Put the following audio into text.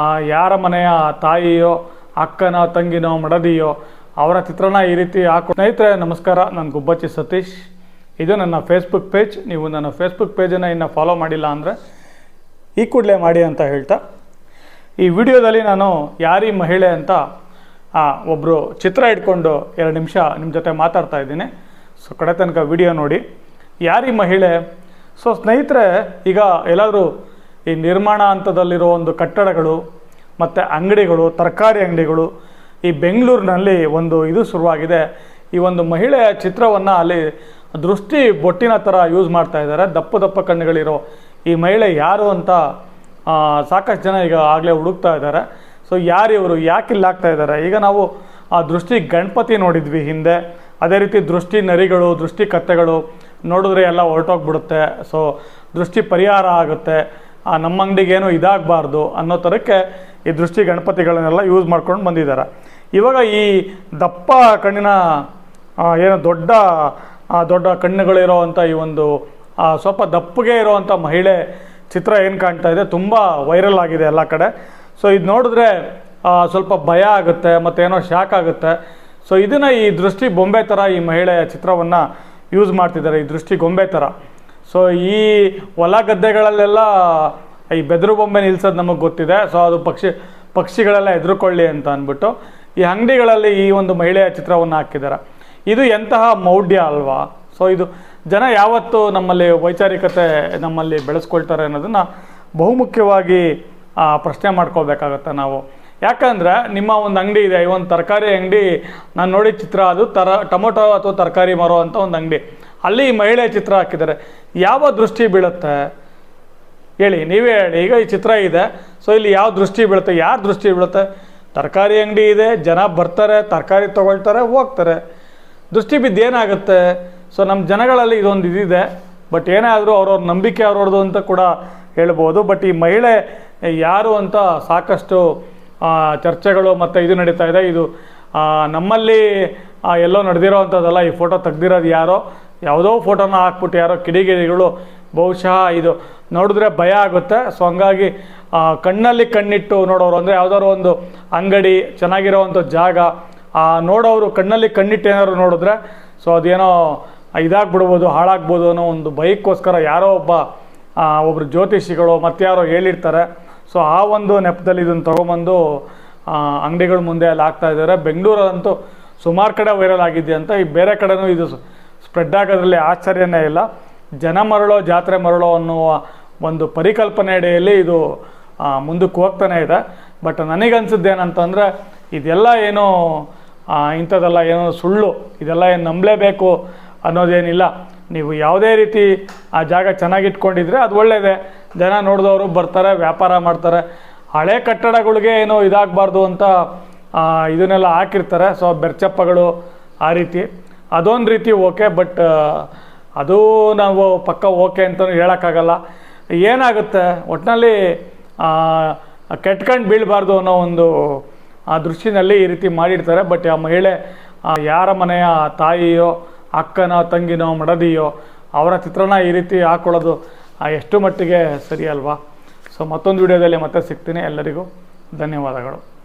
ಯಾರ ಮನೆಯ ತಾಯಿಯೋ, ಅಕ್ಕನ, ತಂಗಿನೋ, ಮಡದಿಯೋ, ಅವರ ಚಿತ್ರಣ ಈ ರೀತಿ ಹಾಕೋ ಸ್ನೇಹಿತರೆ, ನಮಸ್ಕಾರ. ನಾನು ಗುಬ್ಬಚ್ಚಿ ಸತೀಶ್. ಇದು ನನ್ನ ಫೇಸ್ಬುಕ್ ಪೇಜ್ ನೀವು ನನ್ನ ಫೇಸ್ಬುಕ್ ಪೇಜನ್ನು ಇನ್ನು ಫಾಲೋ ಮಾಡಿಲ್ಲ ಅಂದರೆ ಈ ಕೂಡಲೇ ಮಾಡಿ ಅಂತ ಹೇಳ್ತಾ. ಈ ವಿಡಿಯೋದಲ್ಲಿ ನಾನು ಯಾರಿ ಮಹಿಳೆ ಅಂತ ಒಬ್ಬರು ಚಿತ್ರ ಇಟ್ಕೊಂಡು ಎರಡು ನಿಮಿಷ ನಿಮ್ಮ ಜೊತೆ ಮಾತಾಡ್ತಾ ಇದ್ದೀನಿ. ಸೊ, ಕಡೆ ತನಕ ವಿಡಿಯೋ ನೋಡಿ. ಯಾರಿ ಮಹಿಳೆ? ಸೊ, ಸ್ನೇಹಿತರೆ, ಈಗ ಎಲ್ಲಾದರೂ ಈ ನಿರ್ಮಾಣ ಹಂತದಲ್ಲಿರೋ ಒಂದು ಕಟ್ಟಡಗಳು ಮತ್ತು ಅಂಗಡಿಗಳು, ತರಕಾರಿ ಅಂಗಡಿಗಳು ಈ ಬೆಂಗಳೂರಿನಲ್ಲಿ ಒಂದು ಇದು ಶುರುವಾಗಿದೆ. ಈ ಒಂದು ಮಹಿಳೆಯ ಚಿತ್ರವನ್ನು ಅಲ್ಲಿ ದೃಷ್ಟಿ ಬೊಟ್ಟಿನ ಥರ ಯೂಸ್ ಮಾಡ್ತಾ ಇದ್ದಾರೆ. ದಪ್ಪ ದಪ್ಪ ಕಣ್ಣುಗಳಿರೋ ಈ ಮಹಿಳೆ ಯಾರು ಅಂತ ಸಾಕಷ್ಟು ಜನ ಈಗ ಆಗಲೇ ಹುಡುಕ್ತಾ ಇದ್ದಾರೆ. ಸೊ ಯಾರು ಇವರು, ಯಾಕೆ ಇಲ್ಲಾಗ್ತಾ ಇದ್ದಾರೆ? ಈಗ ನಾವು ಆ ದೃಷ್ಟಿ ಗಣಪತಿ ನೋಡಿದ್ವಿ ಹಿಂದೆ. ಅದೇ ರೀತಿ ದೃಷ್ಟಿ ನರಿಗಳು, ದೃಷ್ಟಿ ಕತ್ತೆಗಳು ನೋಡಿದ್ರೆ ಎಲ್ಲ ಹೊರಟೋಗ್ಬಿಡುತ್ತೆ. ಸೊ ದೃಷ್ಟಿ ಪರಿಹಾರ ಆಗುತ್ತೆ. ಆ, ನಮ್ಮ ಅಂಗಡಿಗೇನು ಇದಾಗಬಾರ್ದು ಅನ್ನೋ ಥರಕ್ಕೆ ಈ ದೃಷ್ಟಿ ಗಣಪತಿಗಳನ್ನೆಲ್ಲ ಯೂಸ್ ಮಾಡ್ಕೊಂಡು ಬಂದಿದ್ದಾರೆ. ಇವಾಗ ಈ ದಪ್ಪ ಕಣ್ಣಿನ ಏನೋ ದೊಡ್ಡ ದೊಡ್ಡ ಕಣ್ಣುಗಳಿರೋವಂಥ ಈ ಒಂದು ಸ್ವಲ್ಪ ದಪ್ಪಗೆ ಇರೋವಂಥ ಮಹಿಳೆ ಚಿತ್ರ ಏನು ಕಾಣ್ತಾ ಇದೆ ತುಂಬ ವೈರಲ್ ಆಗಿದೆ ಎಲ್ಲ ಕಡೆ. ಸೊ ಇದು ನೋಡಿದ್ರೆ ಸ್ವಲ್ಪ ಭಯ ಆಗುತ್ತೆ ಮತ್ತೇನೋ ಶಾಕ್ ಆಗುತ್ತೆ. ಸೊ ಇದನ್ನು ಈ ದೃಷ್ಟಿ ಬೊಂಬೆ ಥರ ಈ ಮಹಿಳೆಯ ಚಿತ್ರವನ್ನು ಯೂಸ್ ಮಾಡ್ತಿದ್ದಾರೆ ಈ ದೃಷ್ಟಿ ಗೊಂಬೆ ಥರ ಸೊ ಈ ಹೊಲ ಗದ್ದೆಗಳಲ್ಲೆಲ್ಲ ಈ ಬೆದರು ಬೊಂಬೆ ನಿಲ್ಸೋದು ನಮಗೆ ಗೊತ್ತಿದೆ. ಸೊ ಅದು ಪಕ್ಷಿ, ಪಕ್ಷಿಗಳೆಲ್ಲ ಎದುರುಕೊಳ್ಳಿ ಅಂತ ಅಂದ್ಬಿಟ್ಟು ಈ ಅಂಗಡಿಗಳಲ್ಲಿ ಈ ಒಂದು ಮಹಿಳೆಯ ಚಿತ್ರವನ್ನು ಹಾಕಿದ್ದಾರೆ. ಇದು ಎಂತಹ ಮೌಢ್ಯ ಅಲ್ವಾ? ಸೊ ಇದು ಜನ ಯಾವತ್ತು ನಮ್ಮಲ್ಲಿ ವೈಚಾರಿಕತೆ ನಮ್ಮಲ್ಲಿ ಬೆಳೆಸ್ಕೊಳ್ತಾರೆ ಅನ್ನೋದನ್ನು ಬಹುಮುಖ್ಯವಾಗಿ ಪ್ರಶ್ನೆ ಮಾಡ್ಕೋಬೇಕಾಗತ್ತೆ ನಾವು. ಯಾಕಂದರೆ ನಿಮ್ಮ ಒಂದು ಅಂಗಡಿ ಇದೆ. ಈ ಒಂದು ತರಕಾರಿ ಅಂಗಡಿ, ನಾನು ನೋಡಿ ಚಿತ್ರ ಅದು ತರ, ಟೊಮೊಟೊ ಅಥವಾ ತರಕಾರಿ ಮಾರೋ ಅಂತ ಒಂದು ಅಂಗಡಿ. ಅಲ್ಲಿ ಮಹಿಳೆ ಚಿತ್ರ ಹಾಕಿದ್ದಾರೆ. ಯಾವ ದೃಷ್ಟಿ ಬೀಳುತ್ತೆ? ಹೇಳಿ, ನೀವೇ ಹೇಳಿ. ಈಗ ಈ ಚಿತ್ರ ಇದೆ. ಸೊ ಇಲ್ಲಿ ಯಾವ ದೃಷ್ಟಿ ಬೀಳುತ್ತೆ? ಯಾರು ದೃಷ್ಟಿ ಬೀಳುತ್ತೆ? ತರಕಾರಿ ಅಂಗಡಿ ಇದೆ. ಜನ ಬರ್ತಾರೆ, ತರಕಾರಿ ತೊಗೊಳ್ತಾರೆ, ಹೋಗ್ತಾರೆ. ದೃಷ್ಟಿ ಬಿದ್ದು ಏನಾಗುತ್ತೆ? ಸೊ ನಮ್ಮ ಜನಗಳಲ್ಲಿ ಇದೊಂದು ಇದಿದೆ. ಬಟ್ ಏನೇ ಆದರೂ ಅವ್ರವ್ರ ನಂಬಿಕೆ ಅವ್ರವ್ರದ್ದು ಅಂತ ಕೂಡ ಹೇಳ್ಬೋದು. ಬಟ್ ಈ ಮಹಿಳೆ ಯಾರು ಅಂತ ಸಾಕಷ್ಟು ಚರ್ಚೆಗಳು ಮತ್ತು ಇದು ನಡೀತಾ ಇದೆ. ಇದು ನಮ್ಮಲ್ಲಿ ಎಲ್ಲೋ ನಡೆದಿರೋ ಅಂಥದ್ದಲ್ಲ ಈ ಫೋಟೋ ತೆಗ್ದಿರೋದು ಯಾರೋ. ಯಾವುದೋ ಫೋಟೋನ ಹಾಕ್ಬಿಟ್ಟು ಯಾರೋ ಕಿಡಿಗಿಡಿಗಳು ಬಹುಶಃ ಇದು ನೋಡಿದ್ರೆ ಭಯ ಆಗುತ್ತೆ. ಸೊ ಹಂಗಾಗಿ ಕಣ್ಣಲ್ಲಿ ಕಣ್ಣಿಟ್ಟು ನೋಡೋರು ಅಂದರೆ ಯಾವುದಾದ್ರು ಒಂದು ಅಂಗಡಿ ಚೆನ್ನಾಗಿರೋವಂಥ ಜಾಗ ನೋಡೋರು ಕಣ್ಣಲ್ಲಿ ಕಣ್ಣಿಟ್ಟು ಏನಾದ್ರು ನೋಡಿದ್ರೆ ಸೊ ಅದೇನೋ ಇದಾಗ್ಬಿಡ್ಬೋದು, ಹಾಳಾಗ್ಬೋದು ಅನ್ನೋ ಒಂದು ಭಯಕ್ಕೋಸ್ಕರ ಯಾರೋ ಒಬ್ಬ ಒಬ್ಬರು ಜ್ಯೋತಿಷಿಗಳು ಮತ್ತಾರೋ ಹೇಳಿರ್ತಾರೆ. ಸೊ ಆ ಒಂದು ನೆಪದಲ್ಲಿ ಇದನ್ನು ತೊಗೊಂಬಂದು ಅಂಗಡಿಗಳ ಮುಂದೆ ಅಲ್ಲಿ ಹಾಕ್ತಾ ಇದ್ದಾರೆ. ಬೆಂಗಳೂರಲ್ಲಂತೂ ಸುಮಾರು ಕಡೆ ವೈರಲ್ ಆಗಿದೆ ಅಂತ ಈ ಬೇರೆ ಕಡೆನೂ ಇದು ಸ್ಪ್ರೆಡ್ ಆಗೋದ್ರಲ್ಲಿ ಆಶ್ಚರ್ಯನೇ ಇಲ್ಲ. ಜನ ಮರಳೋ, ಜಾತ್ರೆ ಮರಳೋ ಅನ್ನುವ ಒಂದು ಪರಿಕಲ್ಪನೆ ಅಡಿಯಲ್ಲಿ ಇದು ಮುಂದಕ್ಕೆ ಹೋಗ್ತಾನೆ ಇದೆ. ಬಟ್ ನನಗನ್ಸಿದ್ದೇನಂತಂದರೆ ಇದೆಲ್ಲ ಏನು ಇಂಥದ್ದೆಲ್ಲ ಏನೋ ಸುಳ್ಳು, ಇದೆಲ್ಲ ಏನು ನಂಬಲೇಬೇಕು ಅನ್ನೋದೇನಿಲ್ಲ. ನೀವು ಯಾವುದೇ ರೀತಿ ಆ ಜಾಗ ಚೆನ್ನಾಗಿಟ್ಕೊಂಡಿದ್ರೆ ಅದು ಒಳ್ಳೆಯದೇ ಜನ ನೋಡಿದವರು ಬರ್ತಾರೆ, ವ್ಯಾಪಾರ ಮಾಡ್ತಾರೆ. ಹಳೆ ಕಟ್ಟಡಗಳಿಗೆ ಏನೋ ಇದಾಗಬಾರ್ದು ಅಂತ ಇದನ್ನೆಲ್ಲ ಹಾಕಿರ್ತಾರೆ. ಸೊ, ಬೆರ್ಚಪ್ಪಗಳು ಆ ರೀತಿ. ಅದೊಂದು ರೀತಿ ಓಕೆ, ಬಟ್ ಅದು ನಾವು ಪಕ್ಕ ಓಕೆ ಅಂತಲೂ ಹೇಳೋಕ್ಕಾಗಲ್ಲ. ಏನಾಗುತ್ತೆ ಒಟ್ಟಿನಲ್ಲಿ ಕೆಟ್ಕಂಡು ಬೀಳಬಾರ್ದು ಅನ್ನೋ ಒಂದು, ಆ, ದೃಷ್ಟಿನಲ್ಲಿ ಈ ರೀತಿ ಮಾಡಿರ್ತಾರೆ. ಬಟ್, ಆ ಮಹಿಳೆ ಯಾರ ಮನೆಯ ತಾಯಿಯೋ, ಅಕ್ಕನ, ತಂಗಿನೋ, ಮಡದಿಯೋ, ಅವರ ಚಿತ್ರಣ ಈ ರೀತಿ ಹಾಕೊಳ್ಳೋದು ಎಷ್ಟು ಮಟ್ಟಿಗೆ ಸರಿ ಅಲ್ವಾ? ಸೊ ಮತ್ತೊಂದು ವಿಡಿಯೋದಲ್ಲಿ ಮತ್ತೆ ಸಿಗ್ತೀನಿ. ಎಲ್ಲರಿಗೂ ಧನ್ಯವಾದಗಳು.